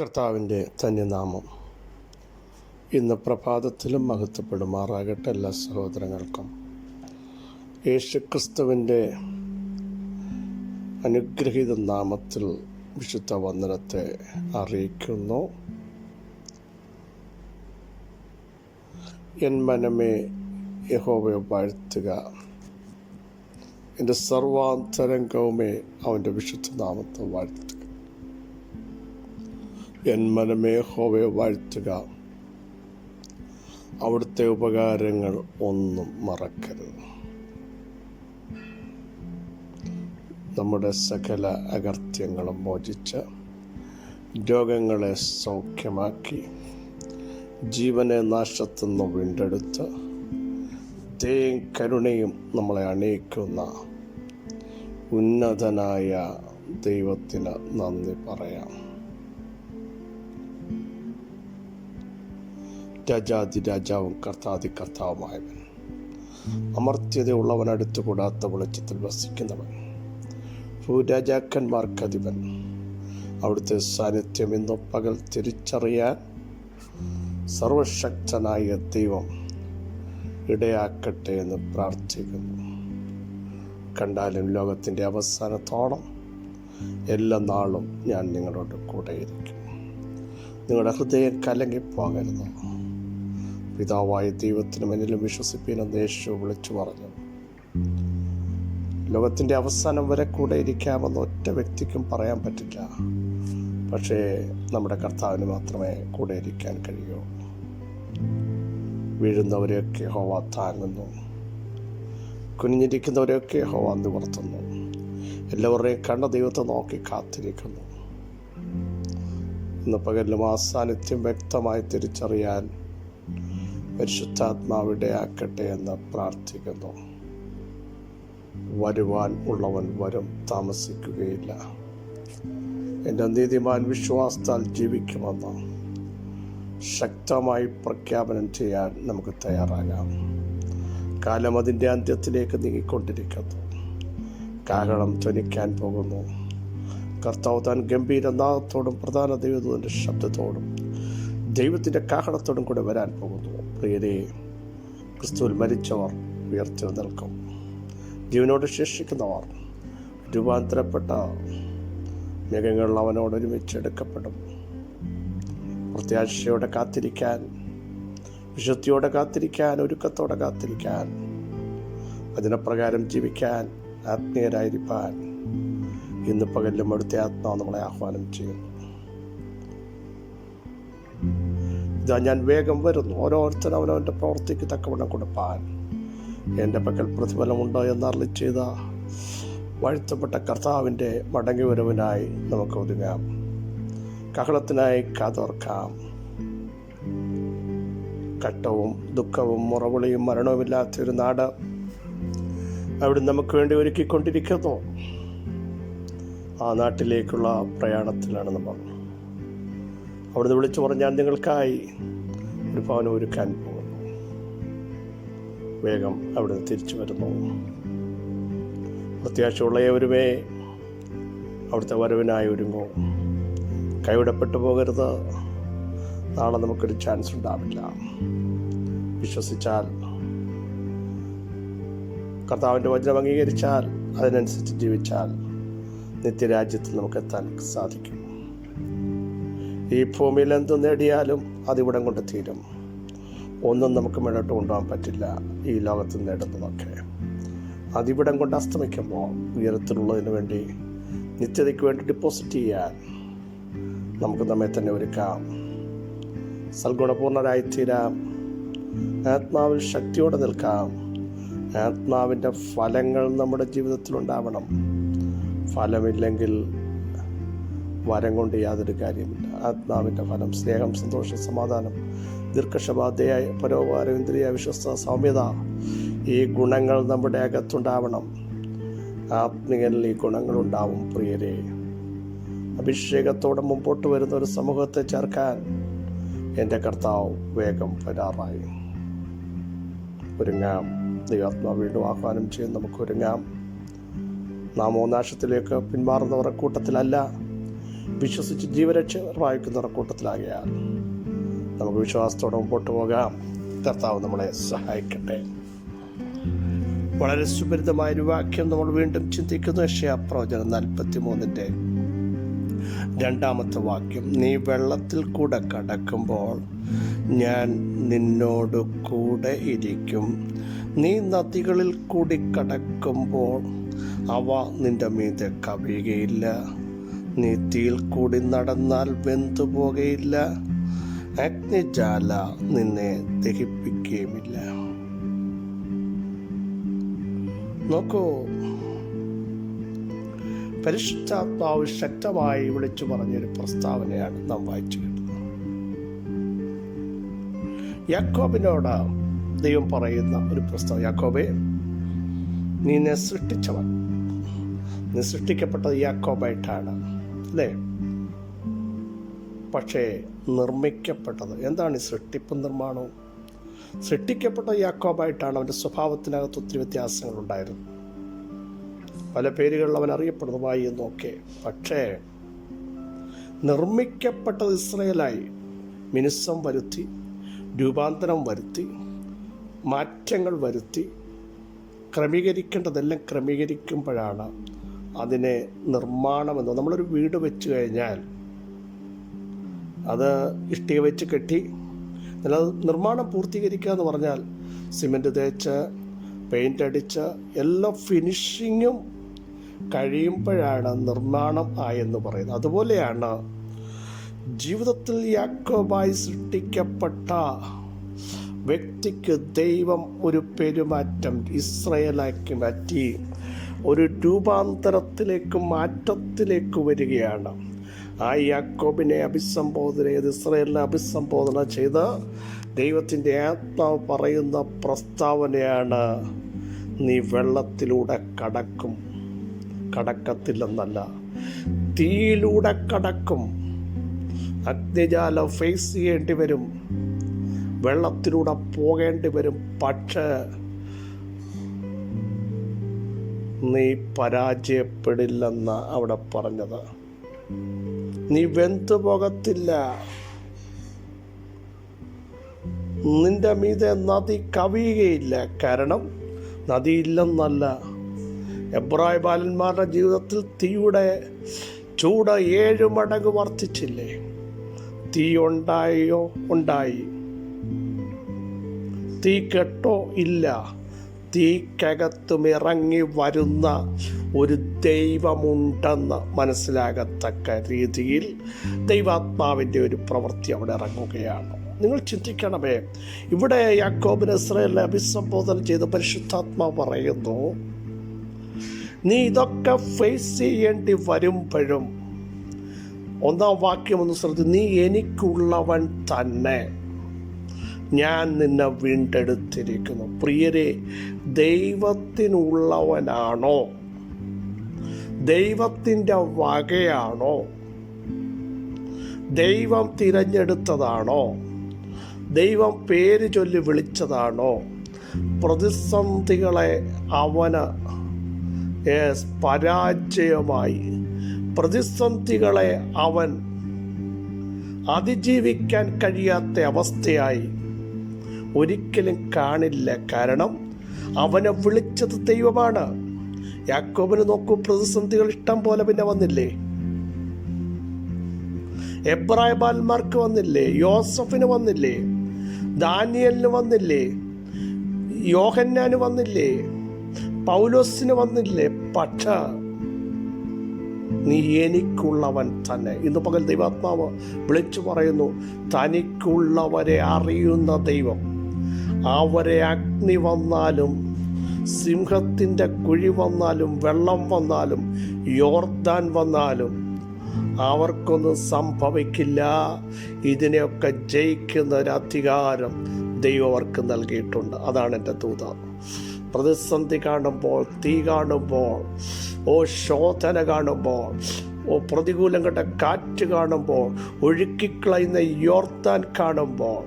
കർത്താവിന്റെ ധന്യനാമം ഇന്ന് പ്രഭാതത്തിലും മഹത്വപ്പെടുമാറാകട്ടെ എല്ലാ സഹോദരങ്ങൾക്കും. യേശുക്രിസ്തുവിന്റെ അനുഗ്രഹീത നാമത്തിൽ വിശുദ്ധ വന്ദനത്തെ അറിയിക്കുന്നു. എൻ മനമേ യഹോവയെ വാഴ്ത്തുക. എന്റെ സർവാന്തരംഗവുമേ അവന്റെ വിശുദ്ധ നാമത്തെ വാഴ്ത്തുക. എൻ മനമേ ഹോവെ വാഴ്ത്തുക. അവിടുത്തെ ഉപകാരങ്ങൾ ഒന്നും മറക്കരുത്. നമ്മുടെ സകല അകർത്യങ്ങളും മോചിച്ച് രോഗങ്ങളെ സൗഖ്യമാക്കി ജീവനെ നാശത്തുനിന്ന് വീണ്ടെടുത്ത് ദയും കരുണയും നമ്മളെ അണിയിക്കുന്ന ഉന്നതനായ ദൈവത്തിന് നന്ദി പറയാം. രാജാതി രാജാവും കർത്താതി കർത്താവുമായവൻ അമർത്യതയുള്ളവൻ അടുത്തുകൂടാത്ത വെളിച്ചത്തിൽ വസിക്കുന്നവൻ. ഭൂരാജാക്കന്മാർക്കധിപൻ. അവിടുത്തെ സാന്നിധ്യം ഇന്ന് പകൽ തിരിച്ചറിയാൻ സർവശക്തനായ ദൈവം ഇടയാക്കട്ടെ എന്ന് പ്രാർത്ഥിക്കുന്നു. കണ്ടാലും ലോകത്തിന്റെ അവസാനത്തോളം എല്ലാ നാളും ഞാൻ നിങ്ങളോട് കൂടെയിരിക്കും. നിങ്ങളുടെ ഹൃദയം കലങ്ങിപ്പോകരുത്. പിതാവായ ദൈവത്തിന് മുന്നിലും വിശ്വസിപ്പീനെന്ന് യേശു വിളിച്ചു പറഞ്ഞു. ലോകത്തിന്റെ അവസാനം വരെ കൂടെ ഇരിക്കാമെന്ന് ഒറ്റ വ്യക്തിക്കും പറയാൻ പറ്റില്ല. പക്ഷേ നമ്മുടെ കർത്താവിന് മാത്രമേ കൂടെ ഇരിക്കാൻ കഴിയൂ. വീഴുന്നവരെയൊക്കെ ഹോവ താങ്ങുന്നു. കുനിഞ്ഞിരിക്കുന്നവരെയൊക്കെ ഹോവ നിവർത്തുന്നു. എല്ലാവരുടെയും കണ്ട ദൈവത്തെ നോക്കി കാത്തിരിക്കുന്നു. ഇന്ന് പകലും ആ സാന്നിധ്യം വ്യക്തമായി തിരിച്ചറിയാൻ പരിശുദ്ധാത്മാവിടെ ആക്കട്ടെ എന്ന് പ്രാർത്ഥിക്കുന്നു. വരുവാൻ ഉള്ളവൻ വരും താമസിക്കുകയില്ല. എന്റെ നീതിമാൻ വിശ്വാസത്താൽ ജീവിക്കുമെന്ന് ശക്തമായി പ്രഖ്യാപനം ചെയ്യാൻ നമുക്ക് തയ്യാറാകാം. കാലം അതിന്റെ അന്ത്യത്തിലേക്ക് നീങ്ങിക്കൊണ്ടിരിക്കുന്നു. കാഹളം ധ്വനിക്കാൻ പോകുന്നു. കർത്താവ് താൻ ഗംഭീരനാഥത്തോടും പ്രധാന ദൈവത്തിന്റെ ശബ്ദത്തോടും ദൈവത്തിന്റെ കാഹളത്തോടും കൂടെ വരാൻ പോകുന്നു. പ്രിയരെ ക്രിസ്തുവിൽ മരിച്ചവർ ഉയർത്തി നിൽക്കും. ജീവനോട് ശേഷിക്കുന്നവർ രൂപാന്തരപ്പെട്ട മേഘങ്ങൾ അവനോട് ഒരുമിച്ചെടുക്കപ്പെടും പ്രത്യാശയോടെ കാത്തിരിക്കാൻ വിശുദ്ധിയോടെ കാത്തിരിക്കാൻ ഒരുക്കത്തോടെ കാത്തിരിക്കാൻ വചനപ്രകാരം ജീവിക്കാൻ ആത്മീയരായിരിക്കാൻ ഇന്ന് പകലിലും അടുത്ത ആത്മാവ് നമ്മളെ ആഹ്വാനം ചെയ്യുന്നു. ഇതാ ഞാൻ വേഗം വരുന്നു. ഓരോരുത്തരും അവനവന്റെ പ്രവൃത്തിക്ക് തക്കവണ്ണം കൊടുപ്പാൻ. എന്റെ പക്കൽ പ്രതിഫലമുണ്ടോ എന്ന് അരളി ചെയ്ത വാഴ്ത്തപ്പെട്ട കർത്താവിന്റെ മടങ്ങി വരവിനായി നമുക്ക് ഒതുങ്ങാം. കഹളത്തിനായി കാതോർക്കാം. കട്ടവും ദുഃഖവും മുറവിളിയും മരണവുമില്ലാത്തൊരു നാട് അവിടെ നമുക്ക് വേണ്ടി ഒരുക്കിക്കൊണ്ടിരിക്കുന്നു. ആ നാട്ടിലേക്കുള്ള പ്രയാണത്തിലാണ് നമ്മൾ. അവിടുന്ന് വിളിച്ചു പറഞ്ഞാൽ നിങ്ങൾക്കായി ഒരു ഭവനം ഒരുക്കാൻ പോകുന്നു. വേഗം അവിടുന്ന് തിരിച്ചു വരുന്നു. പ്രത്യാശയുള്ള ഏവരുമേ അവിടുത്തെ വരവിനായി ഒരുങ്ങും. കൈവിടപ്പെട്ടു പോകരുത്. നാളെ നമുക്കൊരു ചാൻസ് ഉണ്ടാവില്ല. വിശ്വസിച്ചാൽ കർത്താവിന്റെ വചനം അംഗീകരിച്ചാൽ അതിനനുസരിച്ച് ജീവിച്ചാൽ നിത്യരാജ്യത്തിൽ നമുക്ക് എത്താൻ സാധിക്കും. ഈ ഭൂമിയിൽ എന്ത് നേടിയാലും അതിവിടം കൊണ്ട് തീരും. ഒന്നും നമുക്ക് മുന്നോട്ട് കൊണ്ടുപോകാൻ പറ്റില്ല ഈ ലോകത്ത് നേടുന്നതൊക്കെ. അതിവിടം കൊണ്ട് അസ്തമിക്കുമ്പോൾ ഉയരത്തിലുള്ളതിന് വേണ്ടി നിത്യതയ്ക്ക് വേണ്ടി ഡിപ്പോസിറ്റ് ചെയ്യാൻ നമുക്ക് നമ്മെ തന്നെ ഒരുക്കാം. സൽഗുണപൂർണരായിത്തീരാം. ആത്മാവിൽ ശക്തിയോടെ നിൽക്കാം. ആത്മാവിന്റെ ഫലങ്ങൾ നമ്മുടെ ജീവിതത്തിലുണ്ടാവണം ഫലമില്ലെങ്കിൽ വരം കൊണ്ട് യാതൊരു കാര്യമില്ല. ആത്മാവിന്റെ ഫലം സ്നേഹം സന്തോഷം സമാധാനം ദീർഘക്ഷബാധയായ പരോപകാരം ഇന്ദ്രിയ വിശ്വസ്ത സൗമ്യത ഈ ഗുണങ്ങൾ നമ്മുടെ അകത്തുണ്ടാവണം. ആത്മീയനിൽ ഈ ഗുണങ്ങളുണ്ടാവും പ്രിയരെ. അഭിഷേകത്തോടെ മുമ്പോട്ട് വരുന്ന ഒരു സമൂഹത്തെ ചേർക്കാൻ എന്റെ കർത്താവ് വേഗം വരാറായി. ഒരുങ്ങാം. ദൈവാത്മ വീണ്ടും ആഹ്വാനം ചെയ്യും. നമുക്ക് ഒരുങ്ങാം. നാം നാശത്തിലേക്ക് പിന്മാറുന്നവരുടെ കൂട്ടത്തിലല്ല വിശ്വസിച്ച് ജീവരക്ഷ വായിക്കുന്ന കൂട്ടത്തിലാകിയാൽ നമുക്ക് വിശ്വാസത്തോടെ മുമ്പോട്ട് പോകാം. കർത്താവ് നമ്മളെ സഹായിക്കട്ടെ. വളരെ സുപരിതമായ ഒരു വാക്യം നമ്മൾ വീണ്ടും ചിന്തിക്കുന്നു. യക്ഷയാപ്രവചനം നാൽപ്പത്തി മൂന്നിന്റെ രണ്ടാമത്തെ വാക്യം. നീ വെള്ളത്തിൽ കൂടെ കടക്കുമ്പോൾ ഞാൻ നിന്നോട് കൂടെ ഇരിക്കും. നീ നദികളിൽ കൂടി കടക്കുമ്പോൾ അവ നിന്റെ മീതെ കവിയുകയില്ല. നീ തീയിൽ കൂടി നടന്നാൽ വെന്തുപോകയില്ല അഗ്നിജാല നിന്നെ ദഹിപ്പിക്കുകയുമില്ല നോക്കൂ പരിശുദ്ധാത്മാവ് ശക്തമായി വിളിച്ചു പറഞ്ഞൊരു പ്രസ്താവനയാണ് നാം വായിച്ചു കേട്ടത്. യാക്കോബിനോട് ദൈവം പറയുന്ന ഒരു പ്രസ്താവന യാക്കോബെ നീ നെ സൃഷ്ടിച്ചവൻ. നീ സൃഷ്ടിക്കപ്പെട്ടത് യാക്കോബായിട്ടാണ്. അല്ലേ? പക്ഷേ നിർമ്മിക്കപ്പെട്ടത് എന്താണ് ഈ സൃഷ്ടിപ്പും നിർമ്മാണവും? സൃഷ്ടിക്കപ്പെട്ട യാക്കോബായിട്ടാണ് അവന്റെ സ്വഭാവത്തിനകത്ത് ഒത്തിരി വ്യത്യാസങ്ങൾ ഉണ്ടായിരുന്നു പല പേരുകളിൽ അവൻ അറിയപ്പെടുന്നതായി എന്നൊക്കെ പക്ഷേ നിർമ്മിക്കപ്പെട്ടത് ഇസ്രയേലായി. മിനുസം വരുത്തി രൂപാന്തരം വരുത്തി മാറ്റങ്ങൾ വരുത്തി ക്രമീകരിക്കേണ്ടതെല്ലാം ക്രമീകരിക്കുമ്പോഴാണ് അതിനെ നിർമ്മാണമെന്ന് നമ്മളൊരു വീട് വെച്ച് കഴിഞ്ഞാൽ അത് ഇഷ്ടിക വെച്ച് കെട്ടി എന്നാൽ നിർമ്മാണം പൂർത്തീകരിക്കുക എന്ന് പറഞ്ഞാൽ സിമെന്റ് തേച്ച് പെയിന്റ് അടിച്ച് എല്ലാ ഫിനിഷിങ്ങും കഴിയുമ്പോഴാണ് നിർമ്മാണം ആയെന്ന് പറയുന്നത്. അതുപോലെയാണ് ജീവിതത്തിൽ യാക്കോബായി സൃഷ്ടിക്കപ്പെട്ട വ്യക്തിക്ക് ദൈവം ഒരു പെരുമാറ്റം ഇസ്രയേലാക്കി മാറ്റി. ഒരു രൂപാന്തരത്തിലേക്ക് മാറ്റത്തിലേക്ക് വരികയാണ്. ആ യാക്കോബിനെ അഭിസംബോധന ചെയ്ത് ഇസ്രയേലിനെ അഭിസംബോധന ചെയ്ത് ദൈവത്തിന്റെ ആത്മാവ് പറയുന്ന പ്രസ്താവനയാണ് നീ വെള്ളത്തിലൂടെ കടക്കും കടക്കത്തില്ലെന്നല്ല തീയിലൂടെ കടക്കും. അഗ്നിജാലം ഫേസ് ചെയ്യേണ്ടി വരും വെള്ളത്തിലൂടെ പോകേണ്ടി വരും പക്ഷേ നീ പരാജയപ്പെടില്ലെന്ന് അവിടെ പറഞ്ഞത്. നീ വെന്തു പോകത്തില്ല. നിന്റെ മീതെ നദി കവിയുകയില്ല. കാരണം നദിയില്ലെന്നല്ല എബ്രായ ബാലന്മാരുടെ ജീവിതത്തിൽ തീയുടെ ചൂട് ഏഴ് മടങ്ങ് വർദ്ധിച്ചില്ലേ? തീ ഉണ്ടായോ? ഉണ്ടായി. തീ കെട്ടോ? ഇല്ല. തീക്കകത്തും ഇറങ്ങി വരുന്ന ഒരു ദൈവമുണ്ടെന്ന് മനസ്സിലാകത്തക്ക രീതിയിൽ ദൈവാത്മാവിന്റെ ഒരു പ്രവൃത്തി അവിടെ ഇറങ്ങുകയാണ്. നിങ്ങൾ ചിന്തിക്കണമേ ഇവിടെ യാക്കോബിന് ഇസ്രയേലിനെ അഭിസംബോധന ചെയ്ത് പരിശുദ്ധാത്മാവ് പറയുന്നു നീ ഇതൊക്കെ ഫേസ് ചെയ്യേണ്ടി വരുമ്പോഴും ഒന്നാം വാക്യം ഒന്ന് ശ്രദ്ധിച്ചു നീ എനിക്കുള്ളവൻ തന്നെ. ഞാൻ നിന്നെ വീണ്ടെടുത്തിരിക്കുന്നു. പ്രിയരെ ദൈവത്തിനുള്ളവനാണോ? ദൈവത്തിന്റെ വകയാണോ? ദൈവം തിരഞ്ഞെടുത്തതാണോ? ദൈവം പേര് ചൊല്ലി വിളിച്ചതാണോ? പ്രതിസന്ധികളെ അവന് പരാജയമായി. പ്രതിസന്ധികളെ അവൻ അതിജീവിക്കാൻ കഴിയാത്ത അവസ്ഥയായി. ഒരിക്കലും കാണില്ല. കാരണം അവനെ വിളിച്ചത് ദൈവമാണ്. യാക്കോബിന് നോക്കൂ പ്രതിസന്ധികൾ ഇഷ്ടം പോലെ പിന്നെ വന്നില്ലേ? എബ്രായ ബാലന്മാർക്ക് വന്നില്ലേ? യോസഫിന് വന്നില്ലേ? ദാനിയലിന് വന്നില്ലേ? യോഹന്നാന് വന്നില്ലേ? പൗലോസിന് വന്നില്ലേ? പക്ഷ നീ എനിക്കുള്ളവൻ തന്നെ. ഇന്ന് പകൽ ദൈവാത്മാവ് വിളിച്ചു പറയുന്നു തനിക്കുള്ളവരെ അറിയുന്ന ദൈവം. അവരെ അഗ്നി വന്നാലും സിംഹത്തിന്റെ കുഴി വന്നാലും വെള്ളം വന്നാലും യോർദാൻ വന്നാലും അവർക്കൊന്നും സംഭവിക്കില്ല. ഇതിനെയൊക്കെ ജയിക്കുന്ന ഒരു അധികാരം ദൈവം അവർക്ക് നൽകിയിട്ടുണ്ട്. അതാണ് എന്റെ തൂത പ്രതിസന്ധി കാണുമ്പോൾ തീ കാണുമ്പോൾ ഓ ശോധന കാണുമ്പോൾ പ്രതികൂലം കണ്ട കാറ്റ് കാണുമ്പോൾ ഒഴുക്കിക്കളയുന്ന യോർത്താൻ കാണുമ്പോൾ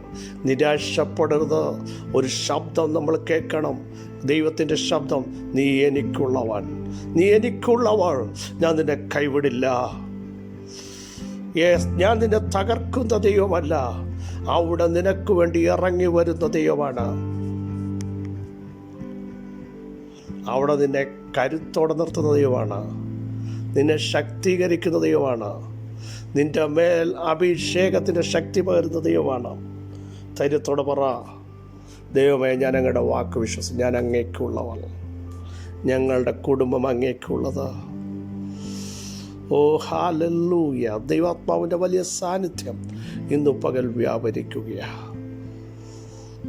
നിരാശപ്പെടരുത്. ഒരു ശബ്ദം നമ്മൾ കേൾക്കണം. ദൈവത്തിന്റെ ശബ്ദം നീ എനിക്കുള്ളവൻ. നീ എനിക്കുള്ളവൾ. ഞാൻ നിന്നെ കൈവിടില്ല. ഞാൻ നിന്നെ തകർക്കുന്ന ദൈവമല്ല. അവിടെ നിനക്ക് വേണ്ടി ഇറങ്ങി വരുന്ന ദൈവമാണ്. അവിടെ നിന്നെ കരുത്തോടെ നിർത്തുന്ന ദൈവമാണ്. നിന്നെ ശക്തീകരിക്കുന്ന ദൈവമാണ്. നിന്റെ മേൽ അഭിഷേകത്തിന്റെ ശക്തി പകരുന്ന ദൈവമാണ്. ധൈര്യത്തോടെ പറ. ദൈവമേ ഞാൻ അങ്ങയുടെ വാക്ക് വിശ്വസിച്ച് ഞാൻ അങ്ങേക്കുള്ളവൾ. ഞങ്ങളുടെ കുടുംബം അങ്ങേക്കുള്ളത്. ഓ ഹാലല്ലൂയ. ദൈവാത്മാവിന്റെ വലിയ സാന്നിധ്യം ഇന്നു പകൽ വ്യാപരിക്കുകയാണ്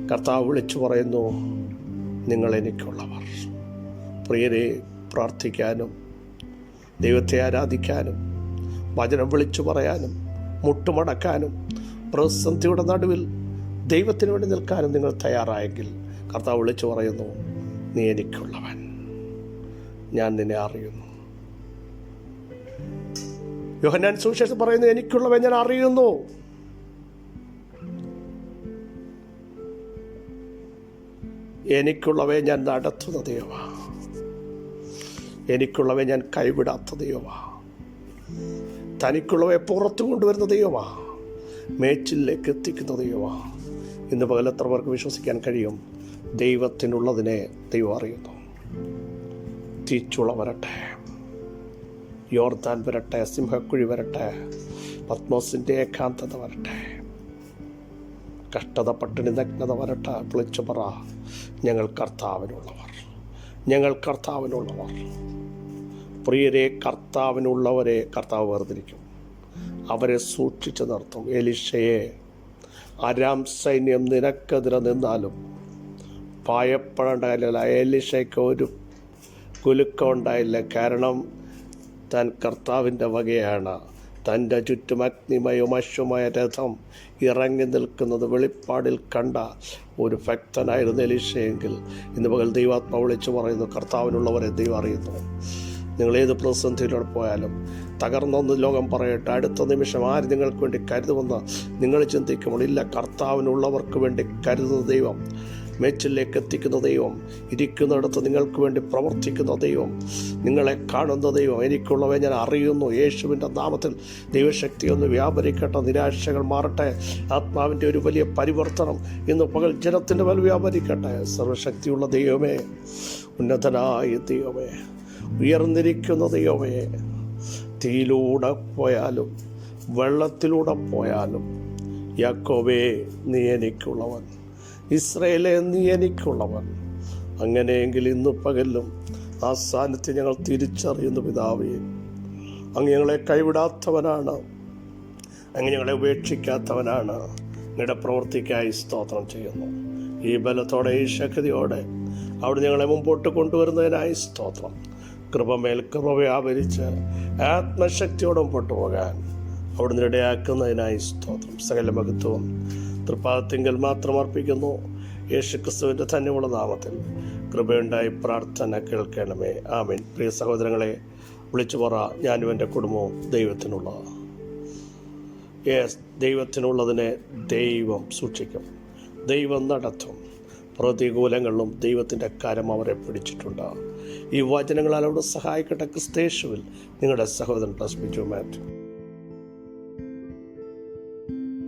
കർത്താവ് വിളിച്ചു പറയുന്നു നിങ്ങൾ എനിക്കുള്ളവർ പ്രിയരെ പ്രാർത്ഥിക്കാനും ദൈവത്തെ ആരാധിക്കാനും വചനം വിളിച്ചു പറയാനും മുട്ടുമടക്കാനും പ്രതിസന്ധിയുടെ നടുവിൽ ദൈവത്തിന് വേണ്ടി നിൽക്കാനും നിങ്ങൾ തയ്യാറായെങ്കിൽ കർത്താവ് വിളിച്ചു പറയുന്നു നീ എനിക്കുള്ളവൻ. ഞാൻ നിന്നെ അറിയുന്നു. യോഹന്നാൻ സുവിശേഷം പറയുന്നു എനിക്കുള്ളവൻ ഞാൻ അറിയുന്നു. എനിക്കുള്ളവയെ ഞാൻ നടത്തുന്ന ദൈവമാ. എനിക്കുള്ളവയെ ഞാൻ കൈവിടാത്ത ദൈവമാ. തനിക്കുള്ളവയെ പുറത്തു കൊണ്ടുവരുന്ന ദൈവമാ. മേച്ചിലേക്ക് എത്തിക്കുന്ന ദൈവമാ. ഇന്ന് പകൽ എത്ര പേർക്ക് വിശ്വസിക്കാൻ കഴിയും? ദൈവത്തിനുള്ളതിനെ ദൈവം അറിയുന്നു. തീച്ചുള വരട്ടെ യോർദാൻ വരട്ടെ സിംഹക്കുഴി വരട്ടെ പത്മോസിന്റെ ഏകാന്തത വരട്ടെ. കഷ്ടത പട്ടിണി നഗ്നത വരട്ടെ വിളിച്ചു പറ. ഞങ്ങൾ കർത്താവിനുള്ളവർ. ഞങ്ങൾ കർത്താവിനുള്ളവർ. പ്രിയരെ കർത്താവിനുള്ളവരെ കർത്താവ് വേർതിരിക്കും. അവരെ സൂക്ഷിച്ചു നിർത്തും. എലിഷയെ അരാം സൈന്യം നിനക്കെതിരെ നിന്നാലും ഭയപ്പെടേണ്ടതില്ല എലിഷയ്ക്ക് ഒരു കുലുക്കം ഉണ്ടായില്ല. കാരണം താൻ കർത്താവിന്റെ വകയാണ്. തന്റെ ചുറ്റും അഗ്നിമയും അശ്വമായ രഥം ഇറങ്ങി നിൽക്കുന്നത് വെളിപ്പാടിൽ കണ്ട ഒരു ഭക്തനായിരുന്നു എലിഷയെങ്കിൽ ഇന്ന് പകൽ ദൈവാത്മ വിളിച്ചു പറയുന്നു കർത്താവിനുള്ളവരെ ദൈവം അറിയുന്നു. നിങ്ങൾ ഏത് പ്രതിസന്ധിയിലൂടെ പോയാലും തകർന്നൊന്ന് ലോകം പറയട്ടെ. അടുത്ത നിമിഷം ആര് നിങ്ങൾക്ക് വേണ്ടി കരുതുമെന്ന് നിങ്ങൾ ചിന്തിക്കുമ്പോൾ ഇല്ല കർത്താവിനുള്ളവർക്ക് വേണ്ടി കരുതുന്ന ദൈവം മേച്ചിലേക്ക് എത്തിക്കുന്ന ദൈവം ഇരിക്കുന്നിടത്ത് നിങ്ങൾക്ക് വേണ്ടി പ്രവർത്തിക്കുന്ന ദൈവം നിങ്ങളെ കാണുന്ന ദൈവം എനിക്കുള്ളവയെ ഞാൻ അറിയുന്നു. യേശുവിന്റെ നാമത്തിൽ ദൈവശക്തി ഒന്ന് വ്യാപരിക്കട്ടെ. നിരാശകൾ മാറട്ടെ. ആത്മാവിന്റെ ഒരു വലിയ പരിവർത്തനം ഇന്ന് പകൽ ജനത്തിന്റെ മേൽ വ്യാപരിക്കട്ടെ. സർവശക്തിയുള്ള ദൈവമേ ഉന്നതനായ ദൈവമേ. ഉയർന്നിരിക്കുന്ന ദൈവമേ. തീയിലൂടെ പോയാലും വെള്ളത്തിലൂടെ പോയാലും യാക്കോബേ നീ എനിക്കുള്ളവൻ. ഇസ്രയേലെ നീ എനിക്കുള്ളവൻ. അങ്ങനെയെങ്കിൽ ഇന്ന് പകലും ആ സ്ഥാനത്ത് ഞങ്ങൾ തിരിച്ചറിയുന്നു പിതാവേ. അങ്ങ് ഞങ്ങളെ കൈവിടാത്തവനാണ്. അങ്ങ് ഞങ്ങളെ ഉപേക്ഷിക്കാത്തവനാണ്. നിങ്ങളുടെ പ്രവൃത്തിക്കായി സ്തോത്രം ചെയ്യുന്നു. ഈ ബലത്തോടെ ഈ ശക്തിയോടെ അവിടെ ഞങ്ങളെ മുമ്പോട്ട് കൊണ്ടുവരുന്നതിനായി സ്തോത്രം. കൃപമേൽ കൃപ വ്യാപരിച്ച് ആത്മശക്തിയോടെ മുമ്പോട്ട് പോകാൻ അവിടുന്ന് ഇടയാക്കുന്നതിനായി സ്തോത്രം. സകല മഹത്വം തൃപ്പാദത്തിങ്കൽ മാത്രം അർപ്പിക്കുന്നു. യേശുക്രിസ്തുവിന്റെ തന്നെയുള്ള നാമത്തിൽ കൃപയുണ്ടായി പ്രാർത്ഥന കേൾക്കണമേ. ആമീൻ. പ്രിയ സഹോദരങ്ങളെ വിളിച്ചു പറ ഞാനും എന്റെ കുടുംബവും ദൈവത്തിനുള്ള യെസ് ദൈവത്തിനുള്ളതിനെ ദൈവം സൂക്ഷിക്കും. ദൈവം നടത്തും. പ്രതികൂലങ്ങളിലും ദൈവത്തിന്റെ കരം അവരെ പിടിച്ചിട്ടുണ്ട്. ഈ വചനങ്ങളാൽ അവിടെ സഹായിക്കട്ടെ. ക്രിസ്തേശുവിൽ നിങ്ങളുടെ സഹോദരൻ പ്ലസ് ബിജു മാറ്റ്